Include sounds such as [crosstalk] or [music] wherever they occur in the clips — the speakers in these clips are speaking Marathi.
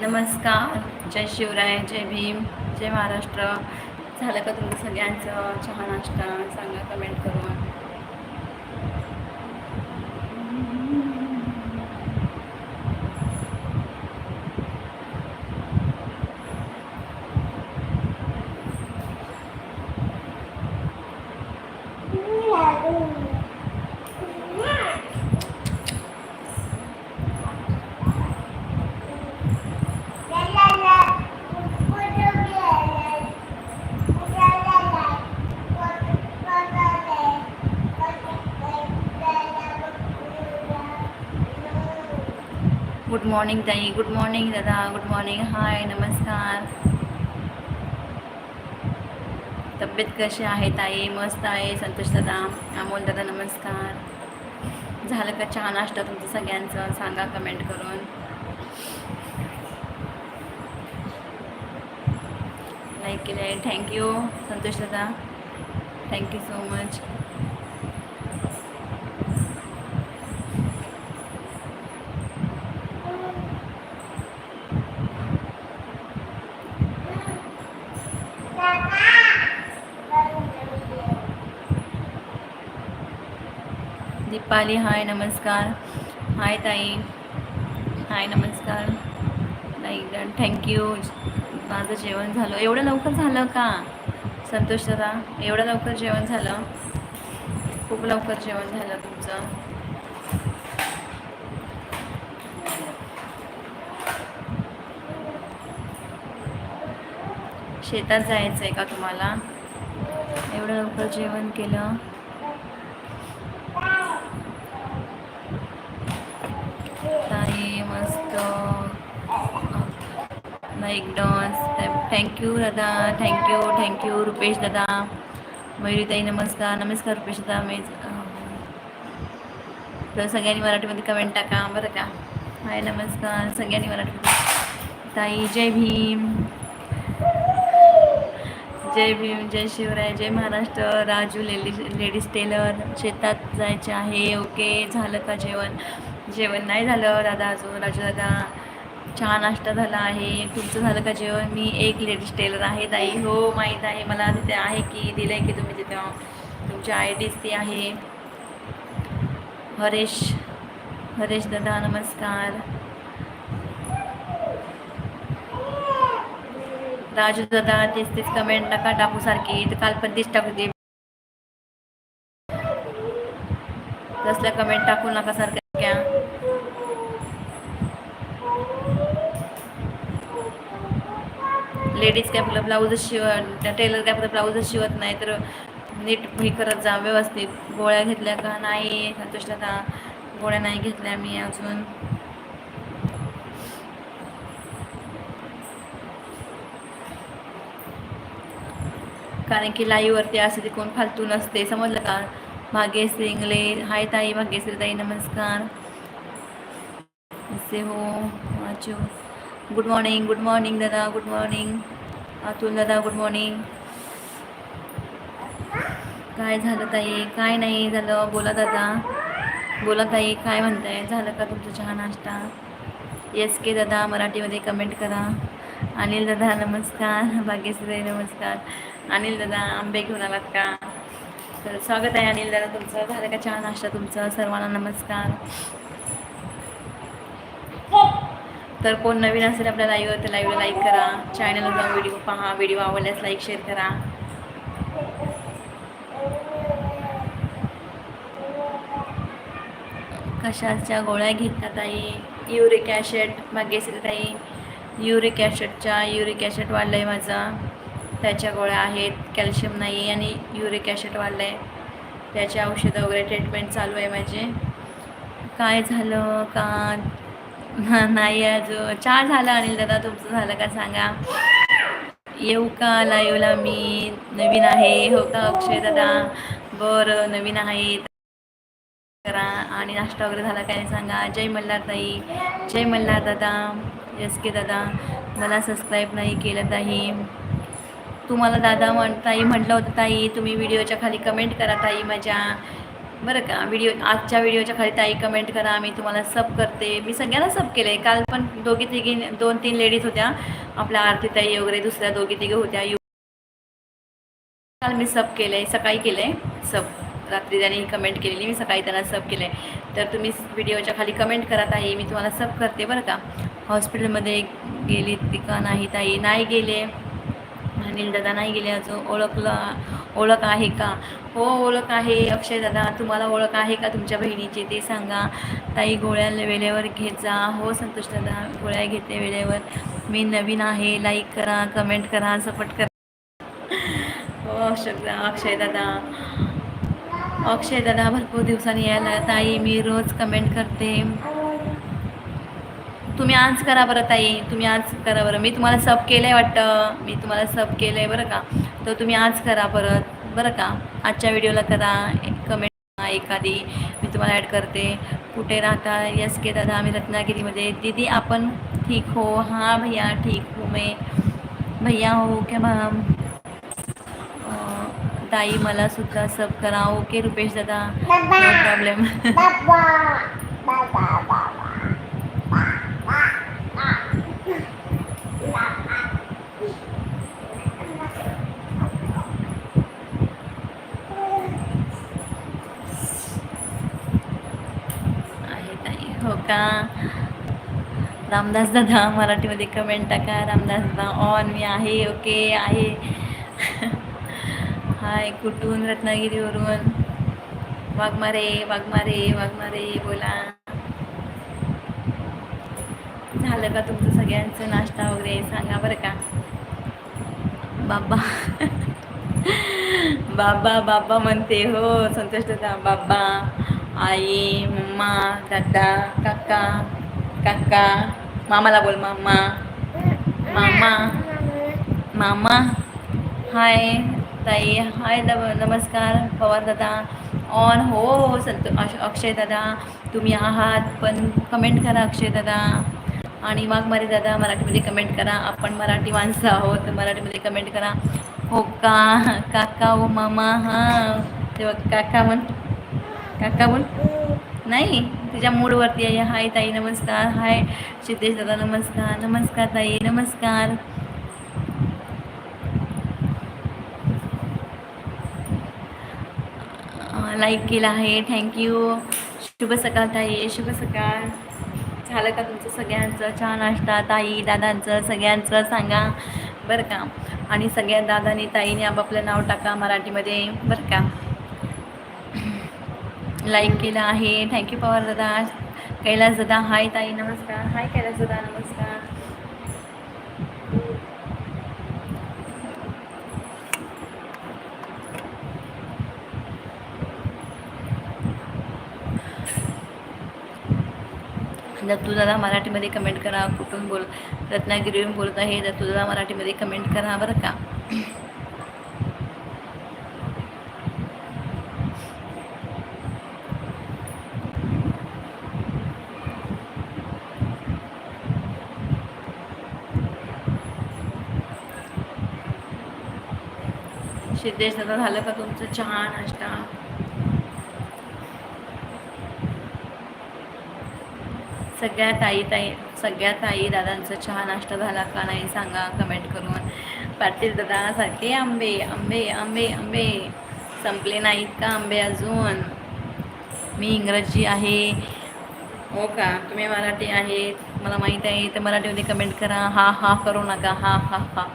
नमस्कार. जय शिवराय जय भीम जय महाराष्ट्र. झालं का तुमचं सगळ्यांचं चहा नाश्ता? सांगा कमेंट करून गुड मॉर्निंग ताई गुड मॉर्निंग दादा गुड मॉर्निंग हाय नमस्कार तब्येत कशी आहे ताई? मस्त आहे संतोष दादा. अमोल दादा नमस्कार. झालं का चहा नाश्ता तुमचं सगळ्यांचं? सांगा कमेंट करून. लाईक केलं आहे थँक्यू संतोष दादा. Thank you so much Deepali hi नमस्कार. हाय ताई. हाय नमस्कार. नाही थँक्यू माझं जेवण झालं. एवढं लवकर झालं का? संतोष दादा एवढं लवकर जेवण झालं? खूप लवकर जेवण झालं तुमचं. शेतात जायचं आहे का तुम्हाला? एवढं लवकर जेवण केलं ताई मस्त लाईक डॉन्स थँक्यू दादा. Thank you thank you Rupesh दादा. मयुरीताई नमस्कार. नमस्कार रुपेश दादा. मी तर सगळ्यांनी मराठीमध्ये कमेंट टाका बरं का? हाय नमस्कार. सगळ्यांनी मराठीमध्ये. ताई जय भीम. जय भीम जय शिवराय जय Maharashtra. Raju ladies ladies tailor शेतात जायचे आहे. ओके झालं का जेवण? जेवण नाही झालं दादा अजून. राजू दादा चहा नाश्ता झाला आहे. तुमचं झालं का जेवण? मी एक लेडीज टेलर आहे ताई. हो माहीत आहे. मला तिथे आहे की दिलं आहे की तुम्ही तिथं. तुमची आय डीच ती आहे. हरेश हरेश दादा नमस्कार. राजू दादा तेच तेच कमेंट नका टाकू सारखी. तर काल पण तीच टाकू दे कसल्या कमेंट टाकू नका सारख्या लेडीज काय आपलं ब्लाऊजच शिव टेलर काय आपलं ब्लाऊजच शिवत नाही तर नीट हे करत जा व्यवस्थित. गोळ्या घेतल्या का? नाही संतोष का गोळ्या नाही घेतल्या मी अजून. कारण की लाईव्हवरती असं ते कोण फालतू नसते समजलं का? भाग्यश्री इंगले हाय ताई भाग्यश्री ताई नमस्कार. असे हो गुड मॉर्निंग गुड मॉर्निंग दादा गुड मॉर्निंग अतुल दादा गुड मॉर्निंग काय झालं ताई? काय नाही झालं? बोला दादा. बोला ताई काय म्हणताय? झालं का तुमचं चहा नाश्ता? येस के दादा मराठीमध्ये कमेंट करा. अनिल दादा नमस्कार. [laughs] भाग्यश्री नमस्कार. अनिल दादा आंबे घेऊन आलात का? तर स्वागत आहे अनिल दादा तुमचं. झालं का चहा नाश्ता तुमचं? सर्वांना नमस्कार. तर कोण नवीन असेल आपल्या लाईव्हवर तर लाईव्हला लाईक करा. चॅनलला जाऊन व्हिडिओ पहा. व्हिडिओ आवडल्यास लाईक शेअर करा. कशाच्या गोळ्या घेतात ताई युरिक ॲसिड भाग्यश्री ताई युरिक ॲसिडच्या युरिक ॲसिड वाढलं आहे माझा. त्याच्या गोळ्या आहेत. कॅल्शियम नाही आणि युरिक ॲसिड वाढलं आहे त्याचे औषधं वगैरे ट्रीटमेंट चालू आहे माझे. काय झालं? का [laughs] नाही अजून. चहा झालं अनिल दादा तुमचं झालं का सांगा? येऊ का? लाईव्हला मी नवीन आहे. हो का अक्षय दादा? बरं नवीन आहे. करा. आणि नाश्ता वगैरे झाला काय सांगा? जय मल्हार ताई. जय मल्हार दादा. यस के दादा. मला सबस्क्राईब नाही केलं ताई. तुम्हाला दादा म्हण ताई म्हटलं होतं ताई तुम्ही व्हिडिओच्या खाली कमेंट करा ताई माझ्या. बरं का व्हिडिओ आजच्या व्हिडिओच्या खाली ताई कमेंट करा मी तुम्हाला सब करते. मी सगळ्यांना सब केलं आहे काल पण दोघी तिघी दोन तीन लेडीज होत्या. आपल्या आरतीताई वगैरे दुसऱ्या दोघी तिघी होत्या. काल मी सब केलं आहे सकाळी केलं आहे सब रात्री त्यांनी कमेंट केलेली मी सकाळी त्यांना सब केलं आहे तर तुम्ही व्हिडिओच्या खाली कमेंट करा ताई मी तुम्हाला सब करते बरं का. हॉस्पिटलमध्ये गेली ती का नाही ताई? नाही गेले. अनिल दादा नाही गेले अजून. ओळखलं ओळख आहे का? हो ओळख आहे. अक्षय दादा तुम्हाला ओळख आहे का तुमच्या बहिणीची? ते सांगा. ताई गोळ्या वेळेवर घेत जा. हो संतोष दादा गोळ्या घेते वेळेवर. मी नवीन आहे. लाईक करा कमेंट करा सपोर्ट करा. हो अक्षय अक्षय दादा. अक्षय दादा भरपूर दिवसांनी यायला. ताई मी रोज कमेंट करते. तुम्ही आज करा बरं ताई तुम्ही आज करा बरं. मी तुम्हाला सब केलं आहे वाटतं. मी तुम्हाला सब केलं आहे बरं का? तर तुम्ही आज करा परत बरं का? आजच्या व्हिडिओला करा. कमेंट एखादी. मी तुम्हाला ॲड करते. कुठे राहता? यस के दादा आम्ही रत्नागिरीमध्ये. दीदी आपण ठीक हो? हां भैया ठीक हो मैं भैया हो क्या मॅम ताई मला सुद्धा सब करा. ओके रुपेश दादा. नो प्रॉब्लेम आहे टाका. का रामदास दादा मराठीमध्ये कमेंट टाका. रामदास दादा ऑन मी आहे ओके आहे. [laughs] हाय कुठून? रत्नागिरीवरून. वाघमारे वाघमारे वाघमारे बोला. झालं का तुमचं सगळ्यांचं नाश्ता वगैरे? सांगा बरं का. बाबा. [laughs] बाबा बाबा म्हणते हो संतोष दादा बाबा. आई मम्मा दादा काका काका मामाला बोल मामा मामा मामा हाय ताई हाय नम नमस्कार पवार दादा ऑन हो हो, हो संत अक्षय दादा तुम्ही आहात पण कमेंट करा अक्षय दादा. आणि मारे दादा मराठीमध्ये कमेंट करा. आपण मराठी माणसं आहोत मराठीमध्ये कमेंट करा. हो का? काका ओ मामा हां. तेव्हा काका म्हण काका बोल नाही तुझ्या मूडवरती आहे. हाय ताई नमस्कार. हाय सिद्धेश दादा नमस्कार. नमस्कार ताई नमस्कार. लाईक केला आहे. थँक्यू शुभ सकाळ ताई. शुभ सकाळ. झालं का तुमचं सगळ्यांचं? छान नाश्ता ताई दादांचं? सगळ्यांचं सांगा. बरं का. आणि सगळ्या दादानी ताईने आपापलं नाव टाका मराठीमध्ये. बरं का. लाईक केलं आहे. थँक्यू पवार दादा. कैलास दादा हाय ताई नमस्कार. हाय कैलास दादा नमस्कार. दत्तू दादा मराठीमध्ये कमेंट करा. कुठून बोल रत्नागिरीवरून बोलत आहे. दत्तू दादा मराठीमध्ये कमेंट करा बरं का? सिद्धेश दादा झालं का तुमचं चहा नाश्ता? सगळ्या ताई ताई सगळ्या ताई दादांचा चहा नाश्ता झाला का नाही सांगा कमेंट करून. पाटील दादा सारखे आंबे आंबे आंबे आंबे. संपले नाहीत का आंबे अजून? मी इंग्रजी आहे. हो का? तुम्ही मराठी आहेत. मला माहीत आहे तर मराठीमध्ये कमेंट करा. हा हा करू नका. हा हा हा.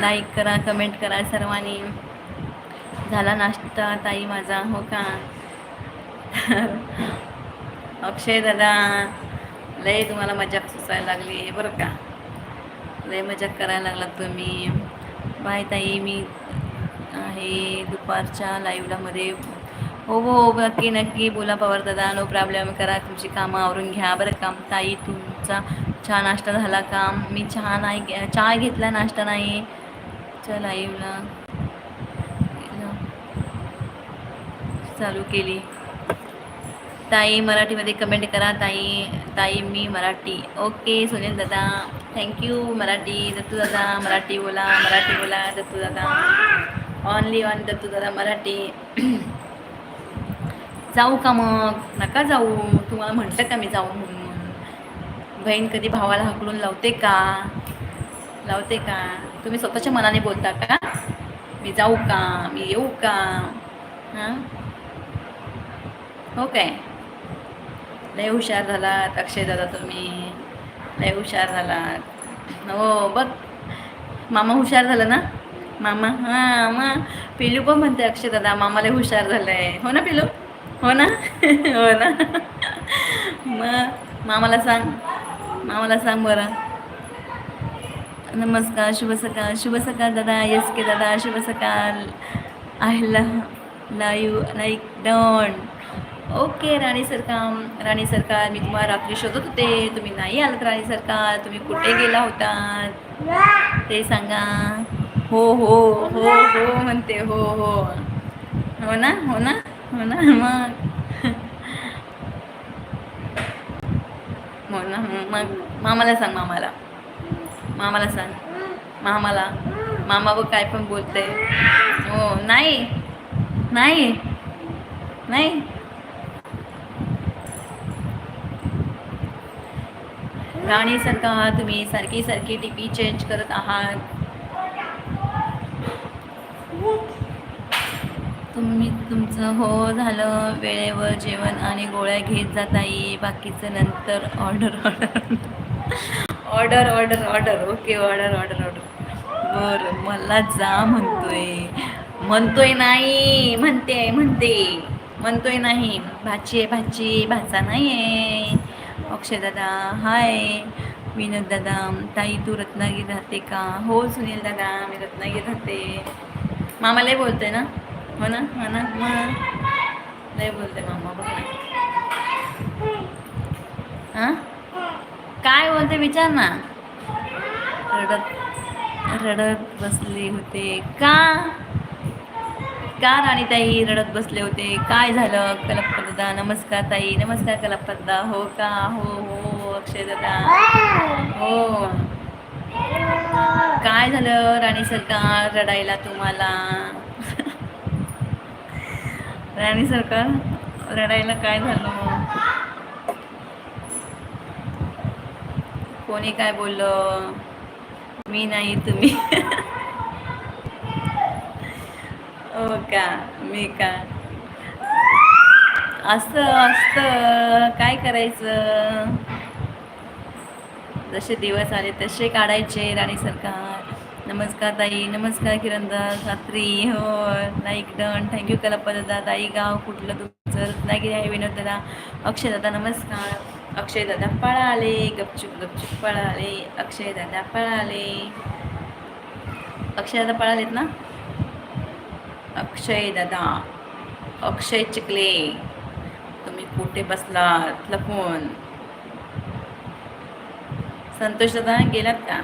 लाईक करा कमेंट करा सर्वांनी. झाला नाश्ता ताई माझा हो का? अक्षय दादा लय तुम्हाला मजाक सुचायला लागली बरं का? लय मजाक करायला लागला तुम्ही. बाय ताई मी आहे दुपारच्या लाईव्हला मध्ये. हो, हो हो नक्की नक्की बोला पवार दादा नो प्रॉब्लेम करा तुमची कामं आवरून घ्या बरं काम ताई तुमचा चहा नाश्ता झाला का? मी चहा नाही चहा घेतला नाश्ता नाही. च्या लाईव्हला चालू केली. ताई मराठीमध्ये कमेंट करा. ताई ताई मी मराठी. ओके सुनील दादा. थँक्यू मराठी. दत्तू दादा मराठी बोला मराठी बोला दत्तू दादा. ऑनली ऑन दत्तू दादा मराठी. [clears throat] जाऊ का मग? नका जाऊ. तुम्हाला म्हटलं का मी जाऊ म्हणून? बहीण कधी भावाला हकलून लावते का? लावते का? तुम्ही स्वतःच्या मनाने बोलता का? मी जाऊ का? मी येऊ का? हां? हो काय? लय हुशार झालात अक्षय दादा तुम्ही. लय हुशार झालात. हो बघ. मामा हुशार झाला ना? मामा हां मा. पिलू पण म्हणते अक्षय दादा मामा लय हुशार झालं आहे हो ना पिलू? हो ना? [laughs] हो ना? मग मामाला सांग. मामाला सांग बरं. नमस्कार शुभ सकाळ. शुभ सकाळ दादा येस के दादा शुभ सकाळ. आय ला live like done okay Rani Sarkar Rani Sarkar मी तुम्हाला रात्री शोधत होते. तुम्ही नाही आलात राणी सरकार. तुम्ही कुठे गेला होता? ते सांगा. हो हो हो हो म्हणते. हो हो. हो ना हो ना हो ना मग. हो ना मग. मामाला सांग मामाला. मामाला सांग. मामाला. मामा बघ काय पण बोलते हो नाही. नाही. नाही. राणी आहात तुम्ही सारखी सारखी टीपी चेंज करत आहात. तुम्ही तुमचं हो झालं वेळेवर जेवण आणि गोळ्या घेत जाता ये बाकीचं नंतर order order order order order okay order order order बरं मला जा म्हणतोय. म्हणतोय नाही. म्हणते म्हणते. म्हणतोय नाही. भाची आहे भाची. भाचा नाही आहे अक्षयदादा हाय विनोद दादा ताई तू रत्नागिरी राहते का? हो सुनील दादा मी रत्नागिरी राहते. मामालाही बोलते ना? हो ना? हो ना? मग लय बोलते मामा बघ ना. हां? काय बोलते विचार ना. रडत रडत बसले होते. का? का राणीताई रडत बसले होते. काय झालं? कलप्पा दादा नमस्कार ताई. नमस्कार कलप्पा दादा हो का? हो हो अक्षय दादा हो. काय झालं राणी सरकार रडायला तुम्हाला? राणी सरकार रडायला काय झालं? कोणी काय बोललं? मी नाही तुम्ही. हो का? मी का? असं असतं काय करायचं? जसे दिवस आले तसे काढायचे राणी सरकार. नमस्कार ताई नमस्कार किरणदास रात्री हो लाईक डन थँक्यू कला दादा ताई गाव कुठलं तुमचं? रत्नागिरी आहे विनोद दादा अक्षय दादा नमस्कार. अक्षय दादा पळाले. गपचूप गपचूप पळाले. अक्षय दादा पळाले. अक्षय दादा पळालेत ना? अक्षय दादा अक्षय चिकले तुम्ही कुठे बसलात? लपून. संतोष दादा गेलात का?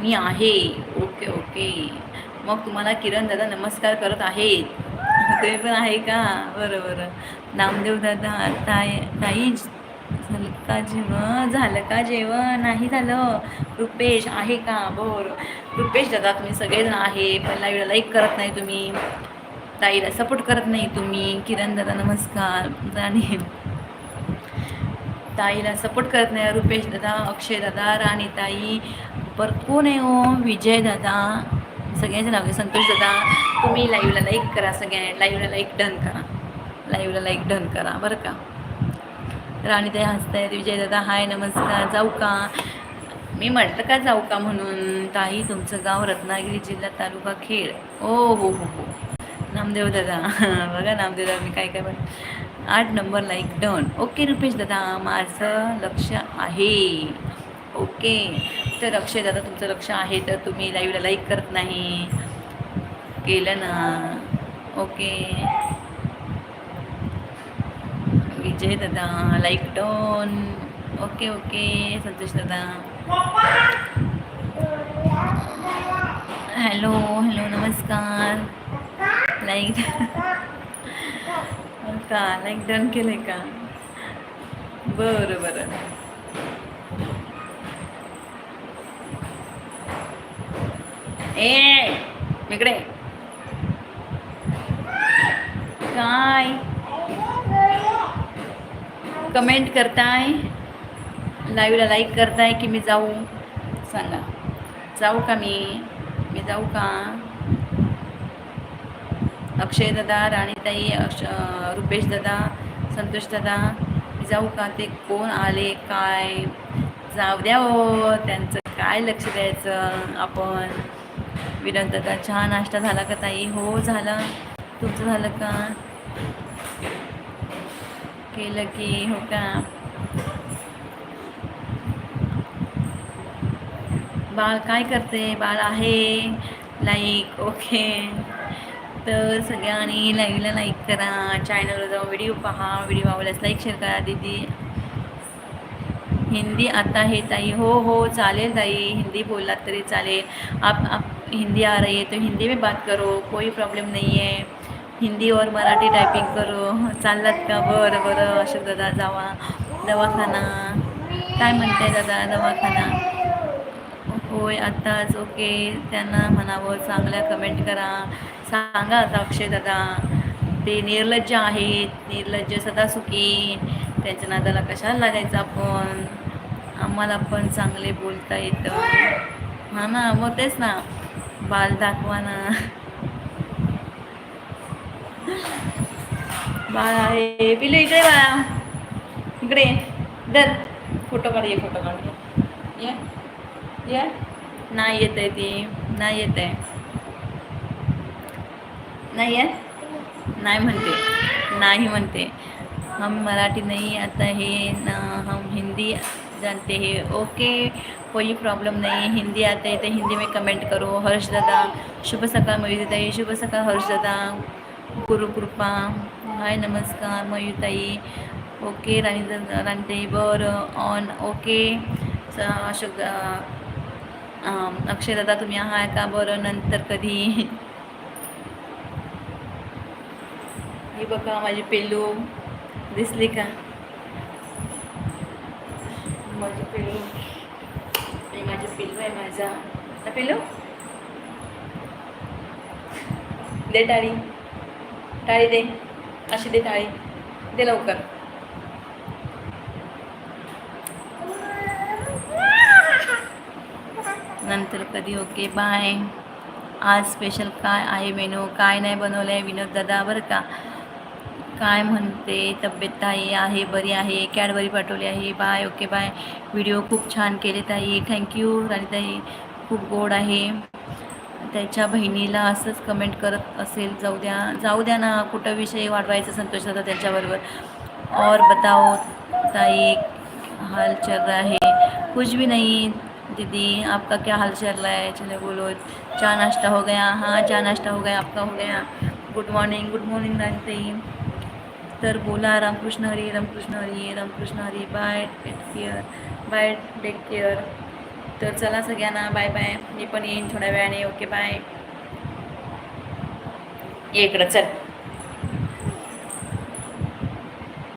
मी आहे. Okay okay. मग तुम्हाला किरण दादा नमस्कार करत आहेत. ते पण आहे का? बरं बरं नामदेव दादा ताई ताई झालं का जेवण? झालं का जेवण? नाही झालं. रुपेश आहे का? बरं. रुपेश दादा तुम्ही सगळेजण आहे पण लाईव्हला लाईक करत नाही तुम्ही. ताईला सपोर्ट करत नाही तुम्ही. किरण दादा नमस्कार. राणी ताईला सपोर्ट करत नाही रुपेश दादा अक्षय दादा राणी ताई. पर कोण आहे ओ विजय दादा. सगळ्यांचे नाव संतोष दादा. तुम्ही लाईव्हला लाईक करा सगळ्या. लाईव्हला लाईक डन करा. लाईव्हला लाईक डन करा. बरं का? राणीताई हसतायत. विजय दादा हाय नमस्कार. जाऊ का? मी म्हटलं का जाऊ का म्हणून? ताई तुमचं गाव रत्नागिरी जिल्हा तालुका खेड. ओ हो हो हो. नामदेव दादा. [laughs] बघा नामदेव दादा मी काय काय म्हण आठ number like done okay Rupesh दादा माझं लक्ष आहे. ओके. तर अक्षय दादा तुमचं लक्ष आहे तर तुम्ही लाईव्हला लाईक करत नाही. केलं ना. ओके. विजय दादा like done okay okay. Santosh दादा. हॅलो हॅलो नमस्कार. लाईक [laughs] का? लाईक डन केलं का? बरं बरं. ए इकडे. काय? कमेंट करताय? लाईव्हला लाईक करताय की मी जाऊ? सांगा. जाऊ का मी? मी जाऊ का? अक्षय दादा राणीताई अक्ष रुपेश दादा संतोष दादा मी जाऊ का? ते कोण आले? काय? जाऊ द्या हो. त्यांचं काय लक्ष द्यायचं आपण? विनोद दादा चहा नाश्ता झाला का ताई? हो झाला. तुमचं झालं का? केलं की हो का? बाळ काय करते बाळ आहे. लाईक ओके तर सगळ्यांनी लाईव्हला लाईक करा. चॅनलवर जाऊन व्हिडिओ पहा. व्हिडिओ आवडल्यास लाईक शेअर करा दीदी. हिंदी आता हे ताई हो हो चालेल ताई. हिंदी बोललात तरी चालेल. आप आप हिंदी आ रही है तो हिंदी में बात करो कोई प्रॉब्लेम नहीं है। हिंदी और मराठी टायपिंग करो। चाललात का बरं बरं अशोक दादा जावा दवाखाना। काय म्हणते दादा दवाखाना? होय आत्ताच ओके. त्यांना म्हणावं चांगल्या कमेंट करा. सांगा आता अक्षय दादा. ते निर्लज्ज आहेत. निर्लज्ज सदा सुखी त्यांच्या नादाला कशाला लागायचं आपण? आम्हाला पण चांगले बोलता येतं. हा ना मग तेच ना. बाल दाखवा ना बाळ आहे. पिलू इकडे बाळा. इकडे. दर फोटो काढ ये फोटो काढ. ये. ये. नाही येत आहे ती. नाही येत आहे. नाही येत नाही म्हणते. नाही म्हणते. हम मराठी नाही आता हे ना हम हिंदी जानते हैं। ओके कोई प्रॉब्लम नहीं हिंदी आता है तो हिंदी में कमेंट करो। हर्ष दादा शुभ सकाळ मयुताई शुभ सकाळ हर्ष दादा गुरुकृपा हाय नमस्कार मयुताई ओके राणी दादा राणीताई बरं ऑन ओके। स- अशोक अक्षय दादा तुम्ही आहात का? बरं नंतर कधी? हे बघा माझी पेलू दिसली का? माझी पिलू आणि माझी पिल्लू आहे माझा. ना पिल्लू? दे टाळी. टाळी दे. अशी दे टाळी. दे लवकर. नंतर कधी ओके बाय. आज स्पेशल काय आहे मेनू काय नाही बनवलं आहे विनोद दादा? बरं का? काय म्हणते? तब्येत ताई आहे बरी आहे कॅडबरी पाठवली आहे. Bye okay bye. व्हिडिओ खूप छान केले ताई. थँक्यू राणीताई. खूप गोड आहे. त्याच्या बहिणीला असंच कमेंट करत असेल जाऊ द्या जाऊ द्या ना कुठं विषय वाढवायचा संतोष दादा त्यांच्याबरोबर. और बताओ ताई हाल चल रहा है? कुछ भी नहीं दीदी आपका क्या हाल चल रहा है? चले बोलो। चाय नाश्ता हो गया। हाँ चाय नाश्ता हो गया आपका हो गया। गुड मॉर्निंग गुड मॉर्निंग राणीताई। तर बोला Ramkrishna Hari Ramkrishna Hari Ramkrishna Hari bye take care bye take care तर चला सगळ्यांना बाय बाय मी पण येईन थोड्या वेळाने. ओके बाय ये इकडं चल.